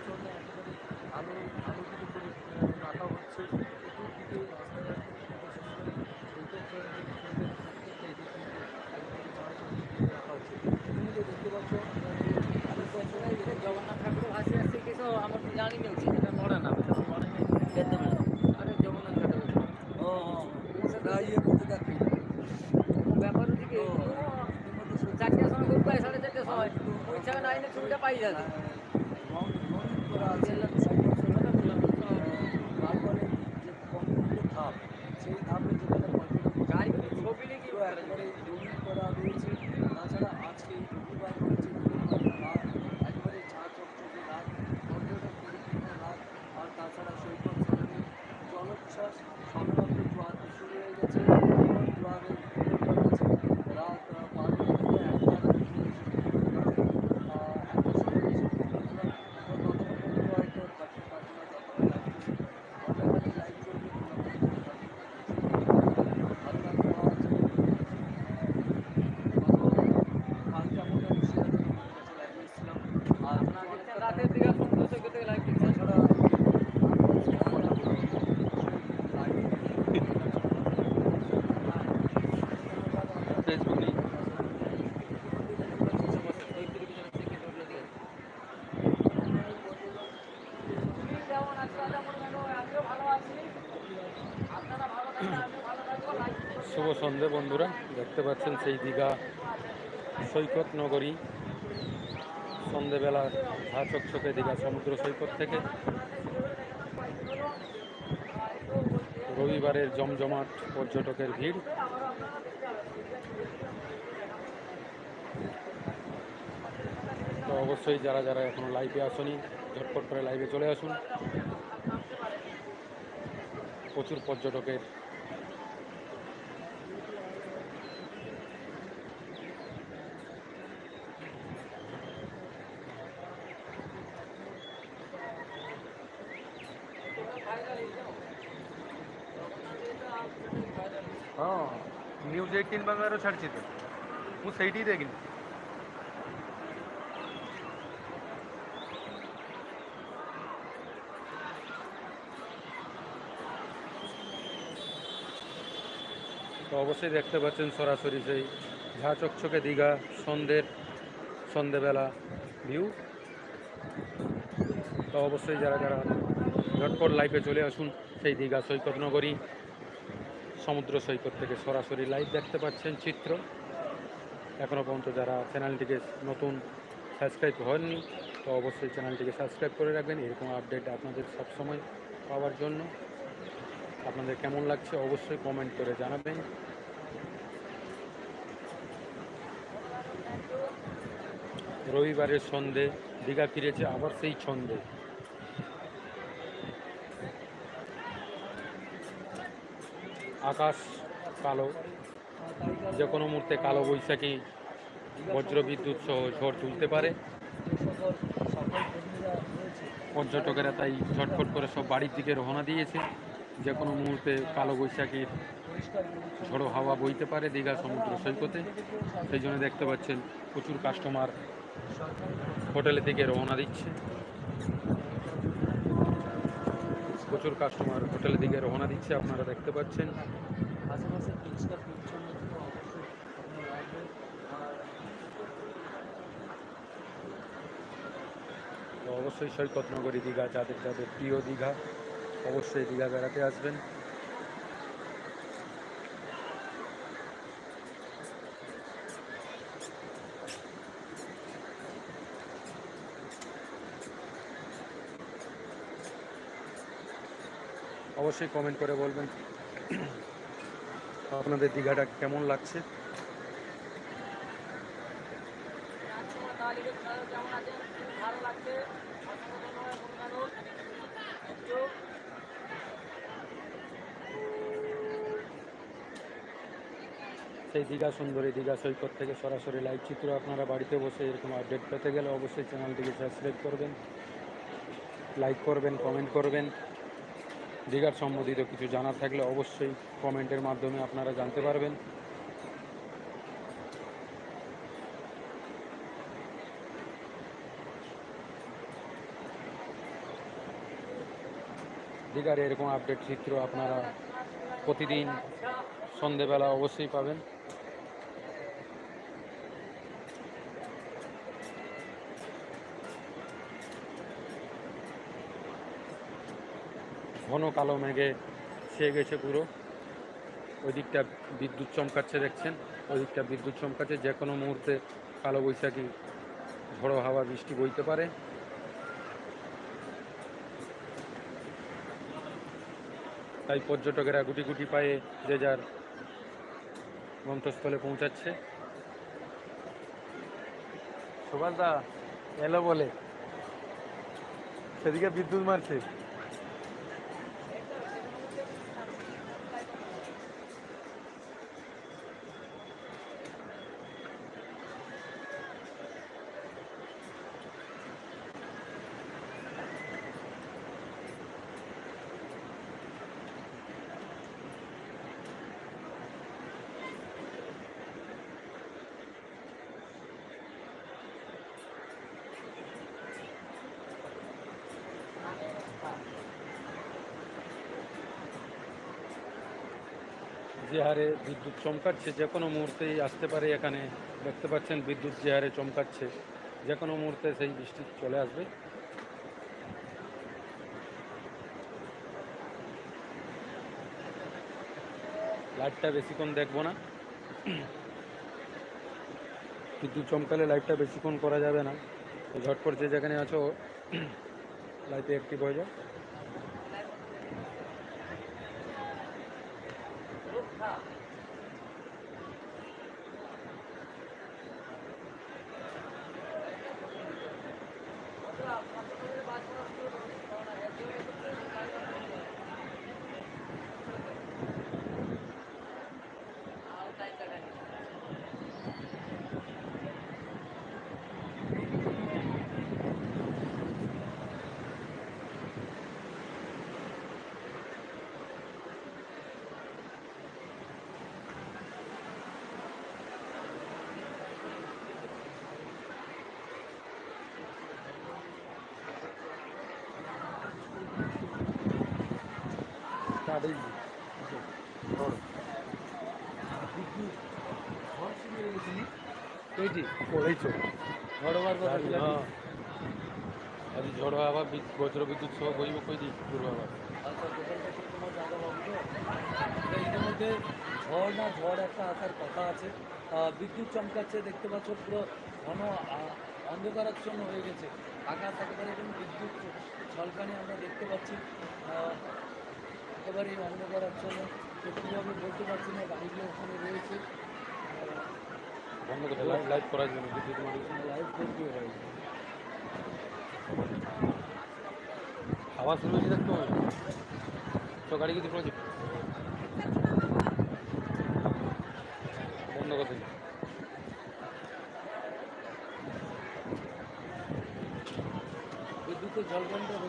সৈকত চলছে একেবারে আলো আলোকিত করে আহ, রাখা হচ্ছে চতুর্দিকে রাস্তাঘাট করে রাখা হচ্ছে। তুমি যে দেখতে পাচ্ছ জগন্নাথ ঠাকুর ভাসি আসছে কিছু আমার তো জানি না উচিত। এটা না এটা না। আরে জগন্নাথ ঠাকুর ও ইয়ে করতে ব্যাপার দিকে চারটের সময় গ্রুপ পাই সাড়ে চারটের সময়। ওই জায়গায় নাইনে ছুটিটা পাই যাবে রং রঙিন করা আছে সাইকেল চলাটা বললাম লালবারের যে কংক্রিটের ধাপ সেই ধাপে যেখানে পর্যটক গাড়ি ছবি নিয়ে কি পুরো একেবারে রঙিন করা রয়েছে তাছাড়া আজকে রবিবার রয়েছে রবিবার রাত একেবারে চা চকচকে রাত পর্যটক পরিপূর্ণ রাত আর তাছাড়া সৈকত সরণি জলোচ্ছ্বাস সবেমাত্র জোয়ার শুরু হয়ে গেছে এবং জোয়ারের উপর আছে রাত আহ, বারোটা থেকে একটা একটা সময় এসে পৌঁছলাম তো ততক্ষণ পর্যন্ত হয়তো বাকি কাজগুলো যতক্ষণ লাইভ করবে আমরা এখানে লাইভ করব ভালো লাগবে পাওয়া আছে কালকে আমরা মুর্শিদাবাদে তোমাদের কাছে লাইভে এসেছিলাম আর আপনার দেখছেন রাতের দিকে সমুদ্র সৈকত থেকে লাইভ দেখছেন তাছাড়া ফেসবুক নেই কেমন আছো দাদা মনে হয় আমিও ভালো আছি আপনারা ভালো থাকলে আমিও ভালো থাকব লাইভ শুভ সন্ধে বন্ধুরা দেখতে পাচ্ছেন সেই দীঘা সৈকত নগরী। সন্ধেবেলা ঝা চকচকে দীঘা সমুদ্র সৈকত থেকে। রবিবারের জমজমাট পর্যটকের ভিড়। তো অবশ্যই যারা যারা এখনও লাইভে আসুনি, ঝটপট করে লাইভে চলে আসুন। প্রচুর পর্যটকের న్యూస్ ఎయిటీన్ బంగారు చర్చిది నువ్వు సైటీ తగిలి তো অবশ্যই দেখতে পাচ্ছেন সরাসরি সেই ঝা চকচকে দীঘা সন্ধ্যের সন্ধেবেলা ভিউ তো অবশ্যই যারা যারা ঝটপট লাইভে চলে আসুন। সেই দীঘা সৈকত নগরী সমুদ্র সৈকত থেকে সরাসরি লাইভ দেখতে পাচ্ছেন চিত্র। এখনও পর্যন্ত যারা চ্যানেলটিকে নতুন সাবস্ক্রাইব হননি, তো অবশ্যই চ্যানেলটিকে সাবস্ক্রাইব করে রাখবেন। এরকম আপডেট আপনাদের সবসময় পাওয়ার জন্য। আপনাদের কেমন লাগছে অবশ্যই কমেন্ট করে জানাবেন। রবিবারের সন্ধে দীঘা ফিরেছে আবার সেই ছন্দে। আকাশ, কালো। যে কোনো মুহূর্তে কালো বৈশাখী বজ্রবিদ্যুৎ সহ ঝড় তুলতে পারে। পর্যটকেরা তাই ঝটফট করে সব বাড়ির দিকে রওনা দিয়েছে। যে কোনো মুহূর্তে কালো বৈশাখীর ঝড়ো হাওয়া বইতে পারে দীঘা সমুদ্র সৈকতে। সেই জন্য দেখতে পাচ্ছেন প্রচুর কাস্টমার হোটেলের দিকে রওনা দিচ্ছে। প্রচুর কাস্টমার হোটেলের দিকে রওনা দিচ্ছে আপনারা দেখতে পাচ্ছেন। অবশ্যই আপনারা তো অবশ্যই সৈকত নগরী দীঘা যাদের যাদের প্রিয় দীঘা অবশ্যই দীঘা বেড়াতে আসবেন। অবশ্যই কমেন্ট করে বলবেন। আপনাদের দীঘাটা কেমন লাগছে? সেই দীঘা সুন্দরী দীঘা সৈকত থেকে সরাসরি লাইভ চিত্র আপনারা বাড়িতে বসে এরকম আপডেট পেতে গেলে অবশ্যই চ্যানেলটিকে সাবস্ক্রাইব করবেন। লাইক করবেন কমেন্ট করবেন। দীঘার সম্বন্ধিত কিছু জানার থাকলে অবশ্যই কমেন্টের মাধ্যমে আপনারা জানতে পারবেন। দীঘার এরকম আপডেট চিত্র আপনারা প্রতিদিন সন্ধেবেলা অবশ্যই পাবেন। ঘন কালো মেঘে ছেয়ে গেছে পুরো। ওই দিকটা বিদ্যুৎ চমকাচ্ছে দেখছেন ওই দিকটা বিদ্যুৎ চমকাচ্ছে যে কোনো মুহূর্তে কালো বৈশাখী ঝড়ো হাওয়া বৃষ্টি বইতে পারে। তাই পর্যটকেরা গুটি গুটি পায়ে যে যার গন্তস্থলে পৌঁছাচ্ছে। সুভাষদা, এলো বলে। সেদিকে বিদ্যুৎ মারছে। যে হারে বিদ্যুৎ চমকাচ্ছে, যে কোনো মুহূর্তেই আসতে পারে এখানে। দেখতে পাচ্ছেন বিদ্যুৎ যে হারে চমকাচ্ছে, যে কোনো মুহূর্তে সেই বৃষ্টি চলে আসবে। লাইটটা বেশিক্ষণ দেখব না। বিদ্যুৎ চমকালে লাইটটা বেশিক্ষণ করা যাবে না। ঝটপট যে যেখানে আছো, লাইটে অ্যাক্টিভ হয়ে যাও স্টার্ট হয়ে গেছে। ঝড়। ঝড় শুরু হয়ে গেছে নি? এইটি পড়েইছো ঝড় হওয়ার কথা ছিল কি? আজ ঝড় হাওয়া বিদ- বজ্র বিদ্যুৎ সহ বইব কই দিই পূর্বাভাস আচ্ছা, ইতিমধ্যে ঝড় না ঝড় একটা আসার কথা আছে। বিদ্যুৎ চমকাচ্ছে দেখতে পাচ্ছ পুরো ঘন অন্ধকারাচ্ছন্ন হয়ে গেছে। আকাশ একেবারে কোনো বিদ্যুৎ ঝলকানি আমরা দেখতে পাচ্ছি। আহ, একেবারে অন্ধকারাচ্ছন্ন তো কীভাবে বলতে পারছি না গাড়িগুলো ওখানে রয়েছে। বন্ধ করতে লাইভ লাইভ করার জন্য লাইভ করতে হয় দেখতে হবে। তো গাড়ি কিছু বন্ধ বিদ্যুতের